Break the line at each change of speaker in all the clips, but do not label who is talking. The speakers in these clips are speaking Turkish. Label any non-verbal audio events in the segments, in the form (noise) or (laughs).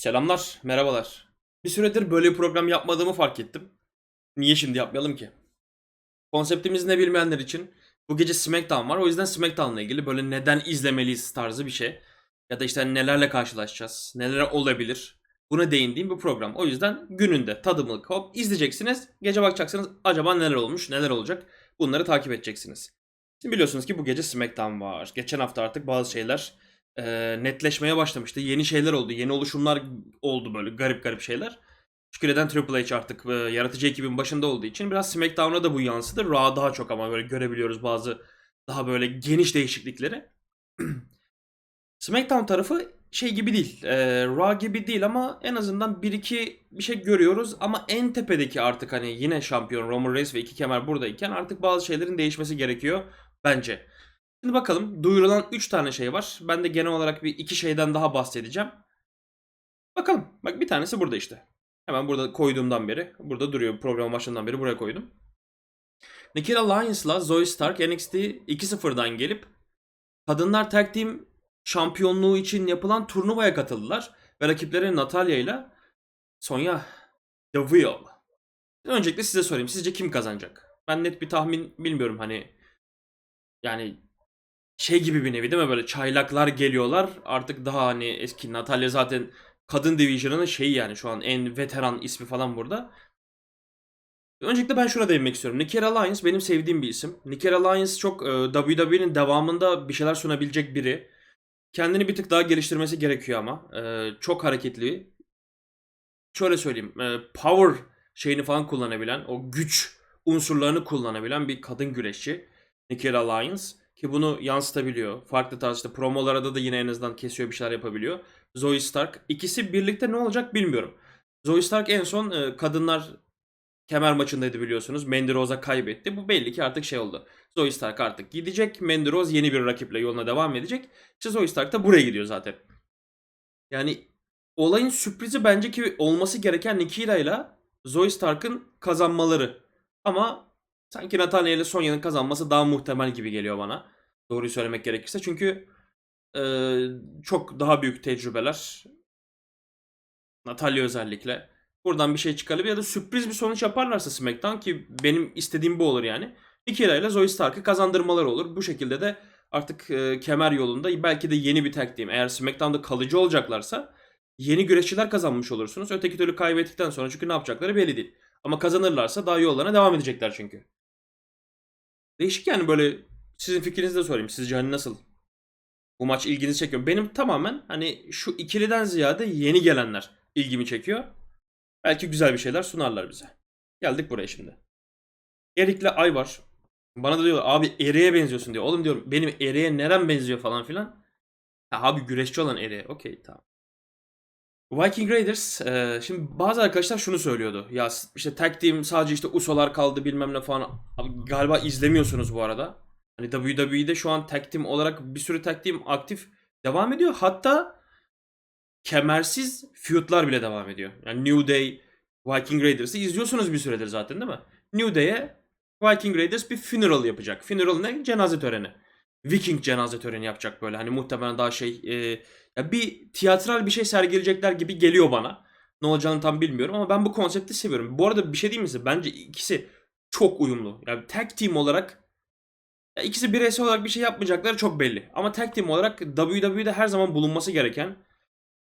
Selamlar, merhabalar. Bir süredir böyle bir program yapmadığımı fark ettim. Niye şimdi yapmayalım ki? Konseptimiz ne bilmeyenler için bu gece SmackDown var. O yüzden SmackDown'la ilgili böyle neden izlemeliyiz tarzı bir şey. Ya da işte hani nelerle karşılaşacağız, neler olabilir. Buna değindiğim bir program. O yüzden gününde tadımlık hop izleyeceksiniz. Gece bakacaksınız acaba neler olmuş, neler olacak. Bunları takip edeceksiniz. Şimdi biliyorsunuz ki bu gece SmackDown var. Geçen hafta artık bazı şeyler e, netleşmeye başlamıştı. Yeni şeyler oldu. Yeni oluşumlar oldu böyle garip garip şeyler. Çünkü neden Triple H artık e, yaratıcı ekibin başında olduğu için biraz SmackDown'a da bu yansıdı. Raw daha çok ama böyle görebiliyoruz bazı daha böyle geniş değişiklikleri. (clears throat) SmackDown tarafı şey gibi değil. E, Raw gibi değil ama en azından bir iki bir şey görüyoruz. Ama en tepedeki artık hani yine şampiyon Roman Reigns ve iki kemer buradayken artık bazı şeylerin değişmesi gerekiyor bence. Şimdi bakalım duyurulan 3 tane şey var. Ben de genel olarak bir iki şeyden daha bahsedeceğim. Bakalım. Bak bir tanesi burada işte. Hemen burada koyduğumdan beri. Burada duruyor. Programın başından beri buraya koydum. Nikita Lyons'la Zoe Stark NXT 2-0'dan gelip Kadınlar Tag Team şampiyonluğu için yapılan turnuvaya katıldılar. Ve rakipleri Natalya ile Sonya Deville. Öncelikle size sorayım. Sizce kim kazanacak? Ben net bir tahmin bilmiyorum hani yani şey gibi bir nevi değil mi? Böyle çaylaklar geliyorlar. Artık daha hani eski Natalya zaten kadın division'ının şeyi yani şu an en veteran ismi falan burada. Öncelikle ben şuna değinmek istiyorum. Nikita Lyons benim sevdiğim bir isim. Nikita Lyons çok e, WWE'nin devamında bir şeyler sunabilecek biri. Kendini bir tık daha geliştirmesi gerekiyor ama. E, çok hareketli. Şöyle söyleyeyim. E, power şeyini falan kullanabilen, o güç unsurlarını kullanabilen bir kadın güreşçi. Nikita Lyons. Ki bunu yansıtabiliyor. Farklı tarz işte promolarda da yine en azından kesiyor bir şeyler yapabiliyor. Zoe Stark. İkisi birlikte ne olacak bilmiyorum. Zoe Stark en son e, kadınlar kemer maçındaydı biliyorsunuz. Mandy Rose'a kaybetti. Bu belli ki artık şey oldu. Zoe Stark artık gidecek. Mandy Rose yeni bir rakiple yoluna devam edecek. İşte Zoe Stark da buraya gidiyor zaten. Yani olayın sürprizi bence ki olması gereken Nikita ile Zoe Stark'ın kazanmaları. Ama sanki Natalya ile Sonya'nın kazanması daha muhtemel gibi geliyor bana. Doğruyu söylemek gerekirse. Çünkü e, çok daha büyük tecrübeler. Natalya özellikle. Buradan bir şey çıkarıp ya da sürpriz bir sonuç yaparlarsa SmackDown ki benim istediğim bu olur yani. Nikita ile Zoe Stark'ı kazandırmaları olur. Bu şekilde de artık e, kemer yolunda belki de yeni bir tag team. Eğer SmackDown'da kalıcı olacaklarsa yeni güreşçiler kazanmış olursunuz. Öteki türlü kaybettikten sonra çünkü ne yapacakları belli değil. Ama kazanırlarsa daha yollarına devam edecekler çünkü. Değişik yani böyle sizin fikrinizi de sorayım. Sizce hani nasıl? Bu maç ilginizi çekiyor. Benim tamamen hani şu ikiliden ziyade yeni gelenler ilgimi çekiyor. Belki güzel bir şeyler sunarlar bize. Geldik buraya şimdi. Erik'le Ay var. Bana da diyorlar abi Erik'e benziyorsun diyor. Oğlum diyorum benim Erik'e neren benziyor falan filan. Ha, abi güreşçi olan Erik'e. Okey tamam. Viking Raiders e, şimdi bazı arkadaşlar şunu söylüyordu. Ya işte tag team sadece işte USO'lar kaldı bilmem ne falan. Abi galiba izlemiyorsunuz bu arada. Hani WWE'de şu an tag team olarak bir sürü tag team aktif devam ediyor. Hatta kemersiz feudlar bile devam ediyor. Yani New Day, Viking Raiders'ı izliyorsunuz bir süredir zaten değil mi? New Day'e Viking Raiders bir funeral yapacak. Funeral ne? Cenaze töreni. Viking cenaze töreni yapacak böyle. Hani muhtemelen daha şey e, ya bir tiyatral bir şey sergileyecekler gibi geliyor bana. Ne olacağını tam bilmiyorum ama ben bu konsepti seviyorum. Bu arada bir şey diyeyim mi size? Bence ikisi çok uyumlu. Yani tag team olarak ya ikisi bireysel olarak bir şey yapmayacakları çok belli. Ama tag team olarak WWE'de her zaman bulunması gereken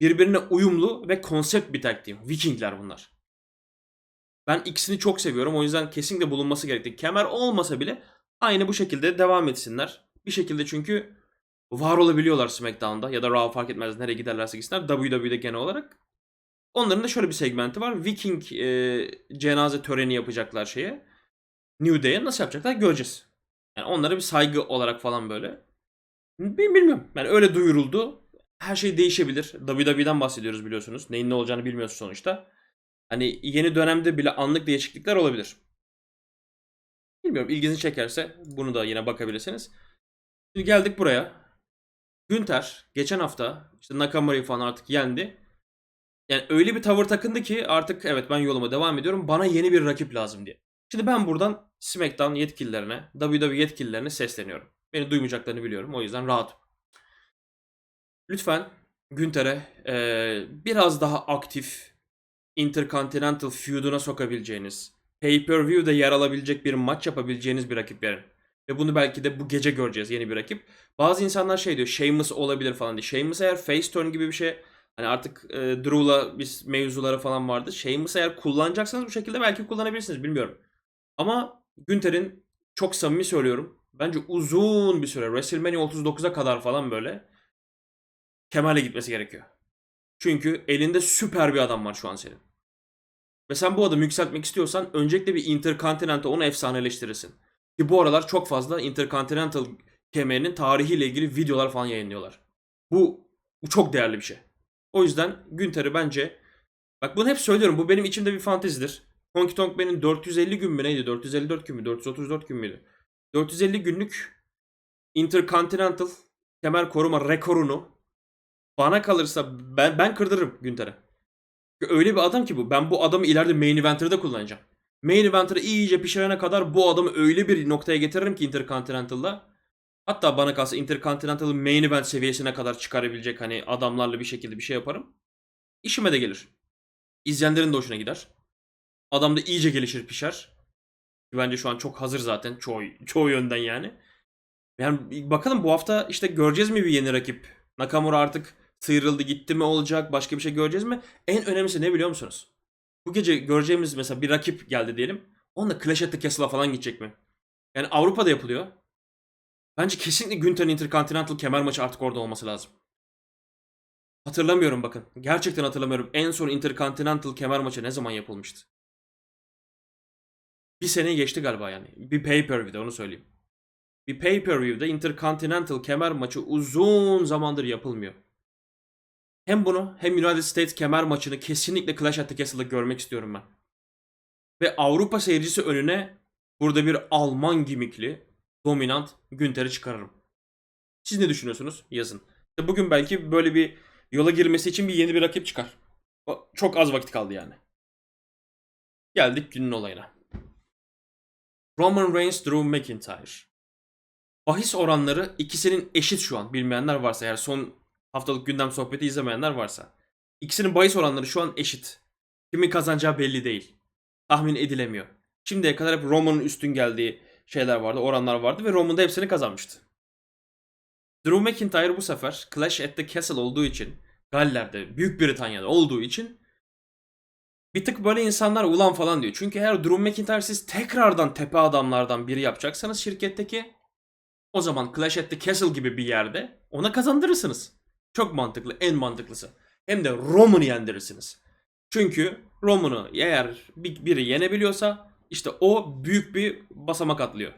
birbirine uyumlu ve konsept bir tag team. Vikingler bunlar. Ben ikisini çok seviyorum. O yüzden kesinlikle bulunması gerektiği. Kemer olmasa bile aynı bu şekilde devam etsinler. Bir şekilde çünkü var olabiliyorlar SmackDown'da ya da Raw fark etmez nereye giderlerse gitsinler WWE'de genel olarak. Onların da şöyle bir segmenti var. Viking e, cenaze töreni yapacaklar şeye. New Day'e nasıl yapacaklar göreceğiz. Yani onlara bir saygı olarak falan böyle. Bilmiyorum. Yani öyle duyuruldu. Her şey değişebilir. WWE'den bahsediyoruz biliyorsunuz. Neyin ne olacağını bilmiyoruz sonuçta. Hani yeni dönemde bile anlık değişiklikler olabilir. Bilmiyorum ilginizi çekerse bunu da yine bakabilirsiniz. Şimdi geldik buraya. Günter geçen hafta işte Nakamura'yı falan artık yendi. Yani öyle bir tavır takındı ki artık evet ben yoluma devam ediyorum. Bana yeni bir rakip lazım diye. Şimdi ben buradan SmackDown yetkililerine, WWE yetkililerine sesleniyorum. Beni duymayacaklarını biliyorum. O yüzden rahat. Lütfen Günter'e eee, biraz daha aktif Intercontinental feud'una sokabileceğiniz, pay-per-view'de yer alabilecek bir maç yapabileceğiniz bir rakip verin. Ve bunu belki de bu gece göreceğiz yeni bir rakip. Bazı insanlar şey diyor Sheamus olabilir falan diye. Sheamus eğer face turn gibi bir şey hani artık e, Drew'la biz mevzuları falan vardı. Sheamus eğer kullanacaksanız bu şekilde belki kullanabilirsiniz bilmiyorum. Ama Günter'in çok samimi söylüyorum. Bence uzun bir süre WrestleMania 39'a kadar falan böyle kemerle gitmesi gerekiyor. Çünkü elinde süper bir adam var şu an senin. Ve sen bu adamı yükseltmek istiyorsan öncelikle bir Intercontinental onu efsaneleştirirsin. Ki bu aralar çok fazla Intercontinental kemerinin tarihiyle ilgili videolar falan yayınlıyorlar. Bu, bu çok değerli bir şey. O yüzden Günter'i bence bak bunu hep söylüyorum bu benim içimde bir fantezidir. Honky Tonk Man'in 450 gün mü neydi? 454 gün mü? 434 gün müydü? 450 günlük Intercontinental kemer koruma rekorunu bana kalırsa ben ben kırdırırım Günter'e. Öyle bir adam ki bu. Ben bu adamı ileride main eventer'da kullanacağım. Main eventer'ı iyice pişirene kadar bu adamı öyle bir noktaya getiririm ki Intercontinental'da. Hatta bana kalsa Intercontinental'ın main event seviyesine kadar çıkarabilecek hani adamlarla bir şekilde bir şey yaparım. İşime de gelir. İzleyenlerin de hoşuna gider. Adam da iyice gelişir pişer. Bence şu an çok hazır zaten çoğu, çoğu yönden yani. Yani bakalım bu hafta işte göreceğiz mi bir yeni rakip? Nakamura artık sıyrıldı gitti mi olacak? Başka bir şey göreceğiz mi? En önemlisi ne biliyor musunuz? Bu gece göreceğimiz mesela bir rakip geldi diyelim. Onunla Clash at the Castle'a falan gidecek mi? Yani Avrupa'da yapılıyor. Bence kesinlikle Günter'in Intercontinental kemer maçı artık orada olması lazım. Hatırlamıyorum bakın. Gerçekten hatırlamıyorum. En son Intercontinental kemer maçı ne zaman yapılmıştı? Bir seneyi geçti galiba yani. Bir pay-per-view'de onu söyleyeyim. Bir pay-per-view'de Intercontinental kemer maçı uzun zamandır yapılmıyor. Hem bunu hem United States kemer maçını kesinlikle Clash at the Castle'da görmek istiyorum ben. Ve Avrupa seyircisi önüne burada bir Alman gimikli, dominant Günter'i çıkarırım. Siz ne düşünüyorsunuz? Yazın. İşte bugün belki böyle bir yola girmesi için bir yeni bir rakip çıkar. Çok az vakit kaldı yani. Geldik günün olayına. Roman Reigns, Drew McIntyre. Bahis oranları ikisinin eşit şu an. Bilmeyenler varsa eğer son haftalık gündem sohbeti izlemeyenler varsa. İkisinin bahis oranları şu an eşit. Kimin kazanacağı belli değil. Tahmin edilemiyor. Şimdiye kadar hep Roman'ın üstün geldiği şeyler vardı, oranlar vardı ve Roman da hepsini kazanmıştı. Drew McIntyre bu sefer Clash at the Castle olduğu için, Galler'de, Büyük Britanya'da olduğu için bir tık böyle insanlar ulan falan diyor. Çünkü eğer Drew McIntyre siz tekrardan tepe adamlardan biri yapacaksanız şirketteki o zaman Clash at the Castle gibi bir yerde ona kazandırırsınız. Çok mantıklı, en mantıklısı. Hem de Roman'ı yendirirsiniz. Çünkü Roman'ı eğer bir- biri yenebiliyorsa işte o büyük bir basamak atlıyor.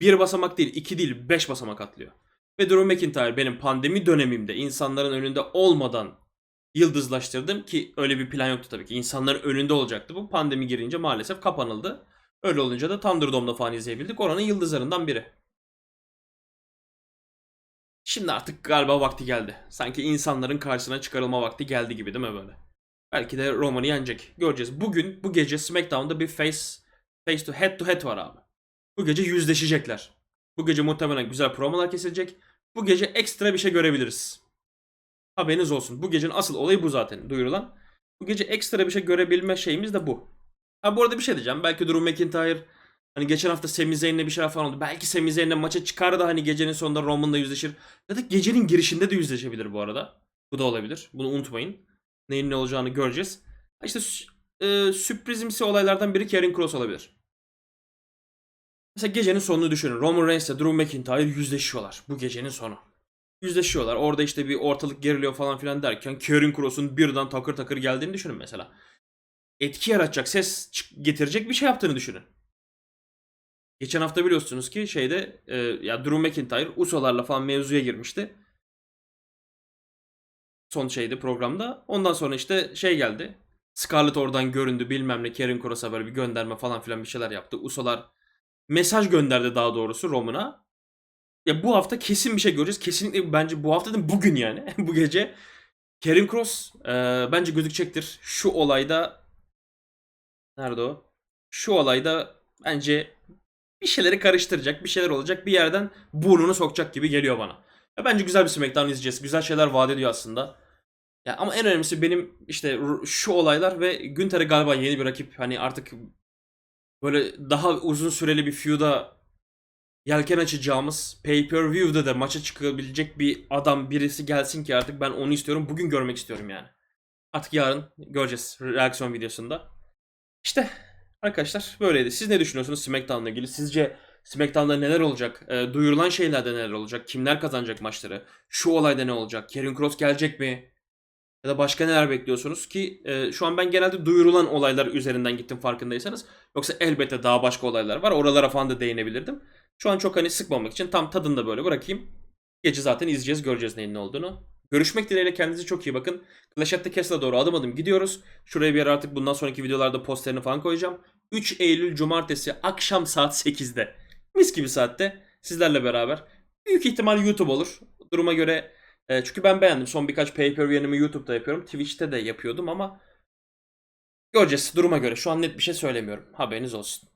Bir basamak değil, iki değil, beş basamak atlıyor. Ve Drew McIntyre benim pandemi dönemimde insanların önünde olmadan yıldızlaştırdım ki öyle bir plan yoktu tabii ki. İnsanların önünde olacaktı bu. Pandemi girince maalesef kapanıldı. Öyle olunca da Thunderdome'da falan izleyebildik. Oranın yıldızlarından biri. Şimdi artık galiba vakti geldi. Sanki insanların karşısına çıkarılma vakti geldi gibi değil mi böyle? Belki de Roman'ı yenecek. Göreceğiz. Bugün bu gece SmackDown'da bir face face to head to head var abi. Bu gece yüzleşecekler. Bu gece muhtemelen güzel promolar kesilecek. Bu gece ekstra bir şey görebiliriz. Haberiniz olsun. Bu gecenin asıl olayı bu zaten duyurulan. Bu gece ekstra bir şey görebilme şeyimiz de bu. Ha bu arada bir şey diyeceğim. Belki Drew McIntyre hani geçen hafta Sami Zayn'le bir şeyler falan oldu. Belki Sami Zayn'le maça çıkar da hani gecenin sonunda Roman'la yüzleşir. Ya da gecenin girişinde de yüzleşebilir bu arada. Bu da olabilir. Bunu unutmayın. Neyin ne olacağını göreceğiz. İşte e, sürprizimsi olaylardan biri Karen Cross olabilir. Mesela gecenin sonunu düşünün. Roman Reigns ile Drew McIntyre yüzleşiyorlar. Bu gecenin sonu. Yüzleşiyorlar. Orada işte bir ortalık geriliyor falan filan derken Karen Cross'un birden takır takır geldiğini düşünün mesela. Etki yaratacak, ses getirecek bir şey yaptığını düşünün. Geçen hafta biliyorsunuz ki şeyde e, ya Drew McIntyre Uso'larla falan mevzuya girmişti. Son şeydi programda. Ondan sonra işte şey geldi. Scarlett oradan göründü bilmem ne Karen Cross'a böyle bir gönderme falan filan bir şeyler yaptı. Uso'lar mesaj gönderdi daha doğrusu Roman'a. Ya bu hafta kesin bir şey göreceğiz. Kesinlikle bence bu hafta değil bugün yani. (laughs) bu gece Karen Cross e, bence gözükecektir. Şu olayda nerede o? Şu olayda bence bir şeyleri karıştıracak, bir şeyler olacak. Bir yerden burnunu sokacak gibi geliyor bana. Ya bence güzel bir SmackDown izleyeceğiz. Güzel şeyler vaat ediyor aslında. Ya ama en önemlisi benim işte şu olaylar ve Günter'e galiba yeni bir rakip. Hani artık böyle daha uzun süreli bir feud'a yelken açacağımız pay-per-view'da da maça çıkabilecek bir adam birisi gelsin ki artık ben onu istiyorum. Bugün görmek istiyorum yani. Artık yarın göreceğiz reaksiyon videosunda. İşte arkadaşlar böyleydi. Siz ne düşünüyorsunuz SmackDown'la ilgili? Sizce SmackDown'da neler olacak? E, duyurulan şeylerde neler olacak? Kimler kazanacak maçları? Şu olayda ne olacak? Karrion Cross gelecek mi? Ya da başka neler bekliyorsunuz ki e, şu an ben genelde duyurulan olaylar üzerinden gittim farkındaysanız. Yoksa elbette daha başka olaylar var. Oralara falan da değinebilirdim. Şu an çok hani sıkmamak için tam tadında böyle bırakayım. Gece zaten izleyeceğiz, göreceğiz neyin ne olduğunu. Görüşmek dileğiyle kendinize çok iyi bakın. Clash at the Castle'a doğru adım adım gidiyoruz. Şuraya bir yer artık bundan sonraki videolarda posterini falan koyacağım. 3 Eylül Cumartesi akşam saat 8'de. Mis gibi saatte sizlerle beraber. Büyük ihtimal YouTube olur. Duruma göre e, çünkü ben beğendim. Son birkaç pay-per-view'lerimi YouTube'da yapıyorum. Twitch'te de yapıyordum ama göreceğiz duruma göre. Şu an net bir şey söylemiyorum. Haberiniz olsun.